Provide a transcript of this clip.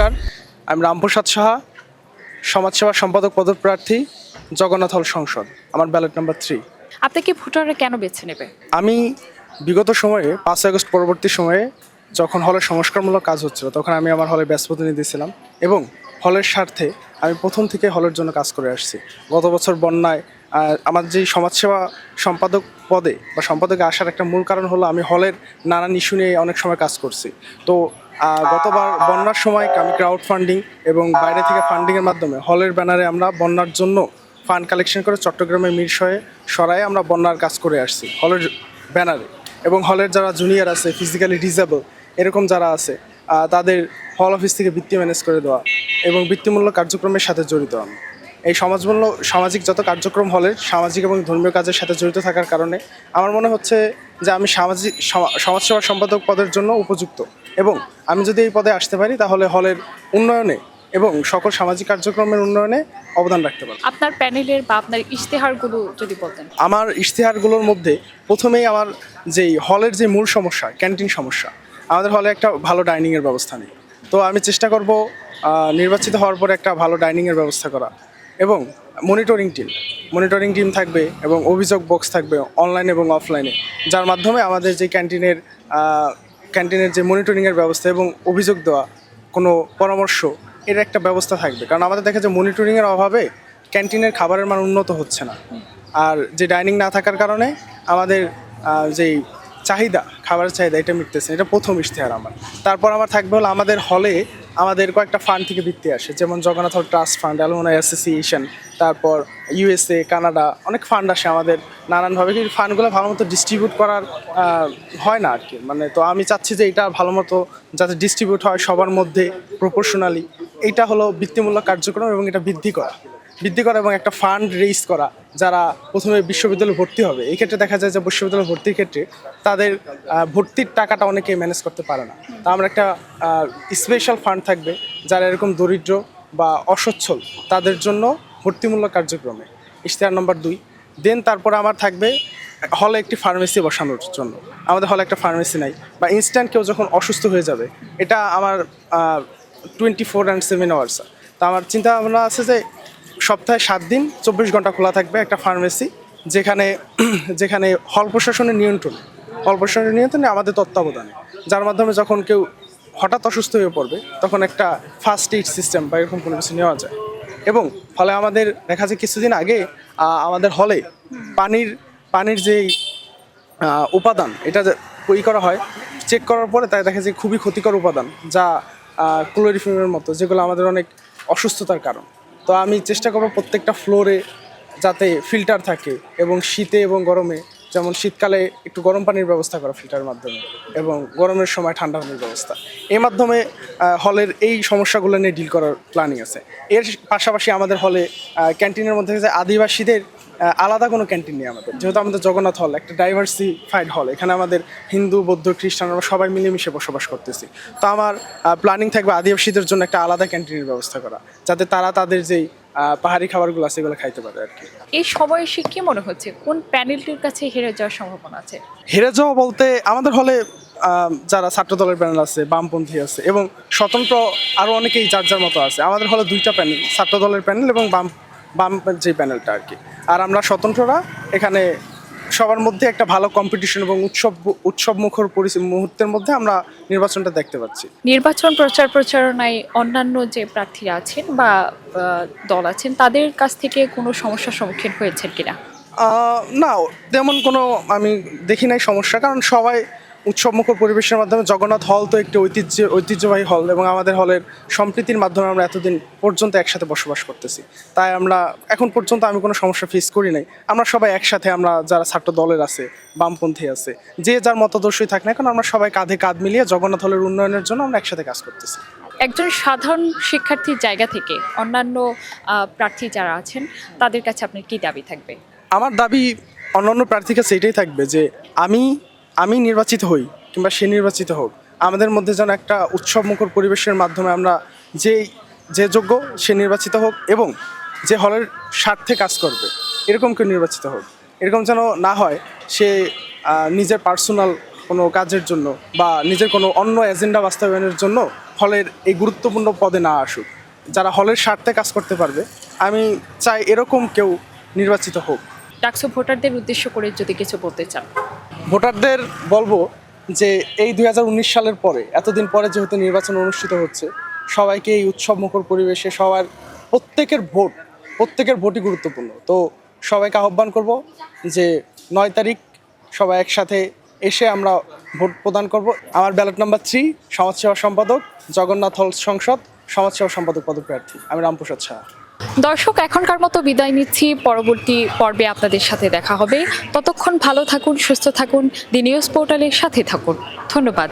নমস্কার। আমি রামপ্রসাদ সাহা সমাজসেবা সম্পাদক পদপ্রার্থী জগন্নাথ হল সংসদ আমার ব্যালট নাম্বার থ্রি আপনাকে ভোটাররা কেন বেছে নেবে? আমি বিগত সময়ে পাঁচ আগস্ট পরবর্তী সময়ে যখন হলের সংস্কারমূলক কাজ হচ্ছিল তখন আমি আমার হলের ব্যাস প্রতিনিধি ছিলাম এবং হলের স্বার্থে আমি প্রথম থেকে হলের জন্য কাজ করে আসছি। গত বছর বন্যায় আমার যে সমাজসেবা সম্পাদক পদে বা সম্পাদকে আসার একটা মূল কারণ হলো আমি হলের নানান ইস্যু নিয়ে অনেক সময় কাজ করছি। তো গতবার বন্যার সময় আমি ক্রাউড ফান্ডিং এবং বাইরে থেকে ফান্ডিংয়ের মাধ্যমে হলের ব্যানারে আমরা বন্যার জন্য ফান্ড কালেকশন করে চট্টগ্রামের মিরসয়ে সরাই আমরা বন্যার কাজ করে আসছি, হলের ব্যানারে। এবং হলের যারা জুনিয়র আছে ফিজিক্যালি ডিজেবল এরকম যারা আছে তাদের হল অফিস থেকে বৃত্তি ম্যানেজ করে দেওয়া এবং বৃত্তিমূল্য কার্যক্রমের সাথে জড়িত আমি এই সমাজমূল্য সামাজিক যত কার্যক্রম হলে সামাজিক এবং ধর্মীয় কাজের সাথে জড়িত থাকার কারণে আমার মনে হচ্ছে যে আমি সামাজিক সমা- সমাজসেবা সম্পাদক পদের জন্য উপযুক্ত। এবং আমি যদি এই পদে আসতে পারি তাহলে হলের উন্নয়নে এবং সকল সামাজিক কার্যক্রমের উন্নয়নে অবদান রাখতে পারব। আপনার প্যানেলের বা আপনার ইশতেহারগুলো যদি বলতেন। আমার ইশতেহারগুলোর মধ্যে প্রথমেই আমার যেই হলের যে মূল সমস্যা ক্যান্টিন সমস্যা আমাদের হলে একটা ভালো ডাইনিংয়ের ব্যবস্থা নেই। তো আমি চেষ্টা করব নির্বাচিত হওয়ার পরে একটা ভালো ডাইনিংয়ের ব্যবস্থা করা। এবং মনিটরিং টিম মনিটরিং টিম থাকবে এবং অভিযোগ বক্স থাকবে অনলাইন এবং অফলাইনে যার মাধ্যমে আমাদের যে ক্যান্টিনের ক্যান্টিনের যে মনিটরিংয়ের ব্যবস্থা এবং অভিযোগ দেওয়া কোনো পরামর্শ, এর একটা ব্যবস্থা থাকবে। কারণ আমাদের দেখা যায় মনিটরিংয়ের অভাবে ক্যান্টিনের খাবারের মান উন্নত হচ্ছে না। আর যে ডাইনিং না থাকার কারণে আমাদের যেই চাহিদা, খাবারের চাহিদা, এটা মিটতেছে এটা প্রথম ইশতেহার আমার। তারপর আমার থাকবে হলো আমাদের হলে আমাদের কয়েকটা ফান্ড থেকে বৃত্তি আসে। যেমন Jagannath trust fund alumni association তারপর ইউএসএ কানাডা অনেক ফান্ড আসে আমাদের নানানভাবে। কিন্তু ফান্ডগুলো ভালো মতো ডিস্ট্রিবিউট করার হয় না আর কি মানে তো আমি চাচ্ছি যে এটা ভালো মতো যাতে ডিস্ট্রিবিউট হয় সবার মধ্যে প্রপোর্শনালি এটা হলো বৃত্তিমূলক কার্যক্রম এবং এটা বৃদ্ধি করা। বৃদ্ধি করা এবং একটা ফান্ড রেইজ করা, যারা প্রথমে বিশ্ববিদ্যালয়ে ভর্তি হবে। এই ক্ষেত্রে দেখা যায় যে বিশ্ববিদ্যালয়ে ভর্তির ক্ষেত্রে তাদের ভর্তির টাকাটা অনেকে ম্যানেজ করতে পারে না। তা আমরা একটা স্পেশাল ফান্ড থাকবে, যারা এরকম দরিদ্র বা অসচ্ছল, তাদের জন্য ভর্তিমূলক কার্যক্রমে। ইশতেহার নম্বর দুই দেন তারপর আমার থাকবে হলে একটি ফার্মেসি বসানোর জন্য। আমাদের হলে একটা ফার্মেসি নাই, বা ইনস্ট্যান্ট কেউ যখন অসুস্থ হয়ে যাবে, এটা আমার twenty four and seven hours তা আমার চিন্তা ভাবনা আছে যে সপ্তাহে সাত দিন, চব্বিশ ঘণ্টা খোলা থাকবে একটা ফার্মেসি যেখানে যেখানে হল প্রশাসনের নিয়ন্ত্রণ। হল প্রশাসনের নিয়ন্ত্রণে আমাদের তত্ত্বাবধানে। যার মাধ্যমে যখন কেউ হঠাৎ অসুস্থ হয়ে পড়বে, তখন একটা ফার্স্ট এইড সিস্টেম বা এরকম কোনো কিছু নেওয়া যায়। এবং ফলে আমাদের দেখা যায় কিছুদিন আগে আমাদের হলে পানির পানির যেই উপাদান, এটা যে ই করা হয় চেক করার পরে তাই দেখা যায় খুবই ক্ষতিকর উপাদান, যা ক্লোরিফিমের মতো, যেগুলো আমাদের অনেক অসুস্থতার কারণ। তো আমি চেষ্টা করব প্রত্যেকটা ফ্লোরে যাতে ফিল্টার থাকে এবং শীতে এবং গরমে, যেমন শীতকালে একটু গরম পানির ব্যবস্থা করা ফিল্টারের মাধ্যমে এবং গরমের সময় ঠান্ডা পানির ব্যবস্থা। এই মাধ্যমে হলের এই সমস্যাগুলো নিয়ে ডিল করার প্ল্যানিং আছে। এর পাশাপাশি আমাদের হলে ক্যান্টিনের মধ্যে আদিবাসীদের আলাদা কোনো ক্যান্টিন নেই আমাদের। যেহেতু আমাদের জগন্নাথ হল একটা ডাইভার্সিফাইড হল এখানে আমাদের হিন্দু বৌদ্ধ খ্রিস্টান আমরা সবাই মিলেমিশে বসবাস করতেছি। তো আমার প্ল্যানিং থাকবে আদিবাসীদের জন্য একটা আলাদা ক্যান্টিনের ব্যবস্থা করা যাতে তারা তাদের যেই পাহাড়ি খাবারগুলো আছে এগুলো খাইতে পারে আর কি। এই সময় এসে কি মনে হচ্ছে? কোন প্যানেলটির কাছে হেরে যাওয়ার সম্ভাবনা আছে? হেরে যাওয়া বলতে আমাদের হলে যারা ছাত্র দলের প্যানেল আছে বামপন্থী আছে এবং স্বতন্ত্র আরও অনেকেই যার যার মতো আছে আমাদের হলে দুইটা প্যানেল ছাত্র দলের প্যানেল এবং বাম বাম যে প্যানেলটা আর কি। আর আমরা স্বতন্ত্ররা এখানে সবার মধ্যে একটা ভালো কম্পিটিশন এবং উৎসব উৎসব মুখর মুহূর্তের মধ্যে আমরা নির্বাচনটা দেখতে পাচ্ছি। নির্বাচন প্রচার প্রচারণায় অন্যান্য যে প্রার্থীরা আছেন বা দল আছেন তাদের কাছ থেকে কোনো সমস্যার সম্মুখীন হয়েছেন কিনা? না তেমন কোনো আমি দেখি নাই সমস্যা কারণ সবাই উৎসবমুখর পরিবেশের মাধ্যমে জগন্নাথ হল তো একটি ঐতিহ্য ঐতিহ্যবাহী হল এবং আমাদের হলের সম্প্রীতির মাধ্যমে আমরা এতদিন পর্যন্ত একসাথে বসবাস করতেছি। তাই আমরা এখন পর্যন্ত আমি কোনো সমস্যা ফেস করি নাই। আমরা সবাই একসাথে আমরা যারা ছাত্র দলের আছে বামপন্থী আছে যে যার মতাদর্শই থাক না কেন আমরা সবাই কাঁধে কাঁধ মিলিয়ে জগন্নাথ হলের উন্নয়নের জন্য আমরা একসাথে কাজ করতেছি। একজন সাধারণ শিক্ষার্থীর জায়গা থেকে অন্যান্য প্রার্থী যারা আছেন তাদের কাছে আপনার কি দাবি থাকবে? আমার দাবি অন্যান্য প্রার্থীর কাছে এটাই থাকবে যে আমি আমি নির্বাচিত হই কিংবা সে নির্বাচিত হোক, আমাদের মধ্যে যেন একটা উৎসবমুখর পরিবেশের মাধ্যমে আমরা যে যে যোগ্য সে নির্বাচিত হোক এবং যে হলের স্বার্থে কাজ করবে, এরকম কেউ নির্বাচিত হোক। এরকম যেন না হয় সে নিজের পার্সোনাল কোনো কাজের জন্য বা নিজের কোনো অন্য এজেন্ডা বাস্তবায়নের জন্য হলের এই গুরুত্বপূর্ণ পদে না আসুক। যারা হলের স্বার্থে কাজ করতে পারবে, আমি চাই এরকম কেউ নির্বাচিত হোক। ডাকসু ভোটারদের উদ্দেশ্য করে যদি কিছু বলতে চান। ভোটারদের বলব যে এই দু হাজার উনিশ সালের পরে, এতদিন পরে যেহেতু নির্বাচন অনুষ্ঠিত হচ্ছে, সবাইকে এই উৎসব মুখর পরিবেশে সবার প্রত্যেকের ভোট, প্রত্যেকের ভোটই গুরুত্বপূর্ণ। তো সবাইকে আহ্বান করব যে নয় তারিখ সবাই একসাথে এসে আমরা ভোট প্রদান করব। আমার ব্যালট নাম্বার থ্রি সমাজসেবা সম্পাদক, জগন্নাথ হল সংসদ, সমাজসেবা সম্পাদক পদপ্রার্থী, আমি রামপ্রসাদ শাহ দর্শক, এখনকার মতো বিদায় নিচ্ছি। পরবর্তী পর্বে আপনাদের সাথে দেখা হবে। ততক্ষণ ভালো থাকুন, সুস্থ থাকুন। দি নিউজ পোর্টালের সাথে থাকুন। ধন্যবাদ।